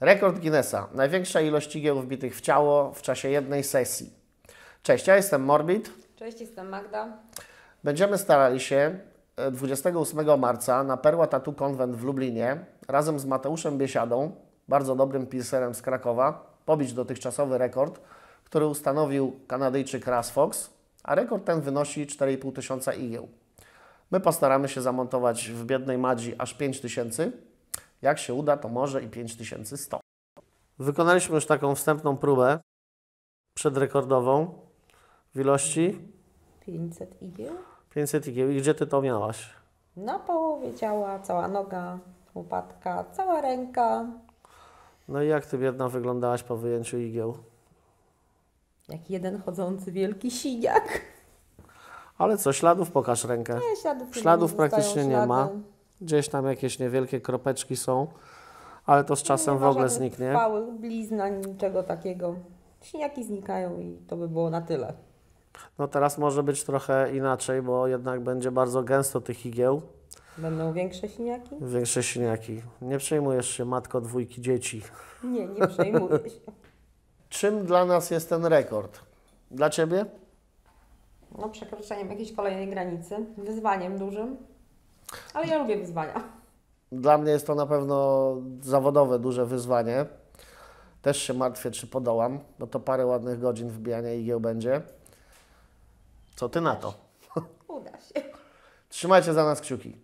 Rekord Guinnessa. Największa ilość igieł wbitych w ciało w czasie jednej sesji. Cześć, ja jestem Morbid. Cześć, jestem Magda. Będziemy starali się e, 28 marca na Perła Tattoo Convent w Lublinie razem z Mateuszem Biesiadą, bardzo dobrym pilserem z Krakowa, pobić dotychczasowy rekord, który ustanowił Kanadyjczyk Ras Fox, a rekord ten wynosi 4,5 tysiąca igieł. My postaramy się zamontować w biednej Madzi aż 5 tysięcy. Jak się uda, to może i 5100. Wykonaliśmy już taką wstępną próbę przedrekordową w ilości 500 igieł. 500 igieł. I gdzie Ty to miałaś? Na połowie ciała, cała noga, łopatka, cała ręka. No i jak Ty biedna wyglądałaś po wyjęciu igieł? Jak jeden chodzący wielki siniak. Ale co, śladów pokaż rękę. Nie, śladów, Śladów nie praktycznie nie zostają ma. Gdzieś tam jakieś niewielkie kropeczki są, ale to z czasem nie w ma ogóle zniknie. Trwałych blizn, ani niczego takiego. Siniaki znikają i to by było na tyle. No teraz może być trochę inaczej, bo jednak będzie bardzo gęsto tych igieł. Będą większe siniaki? Większe siniaki. Nie przejmujesz się, matko dwójki dzieci. Nie, nie przejmuję się. Czym dla nas jest ten rekord? Dla Ciebie? No, przekroczeniem jakiejś kolejnej granicy, wyzwaniem dużym. Ale ja lubię wyzwania. Dla mnie jest to na pewno zawodowe, duże wyzwanie. Też się martwię, czy podołam, bo to parę ładnych godzin wbijania igieł będzie. Co Ty na to? Uda się. Trzymajcie za nas kciuki.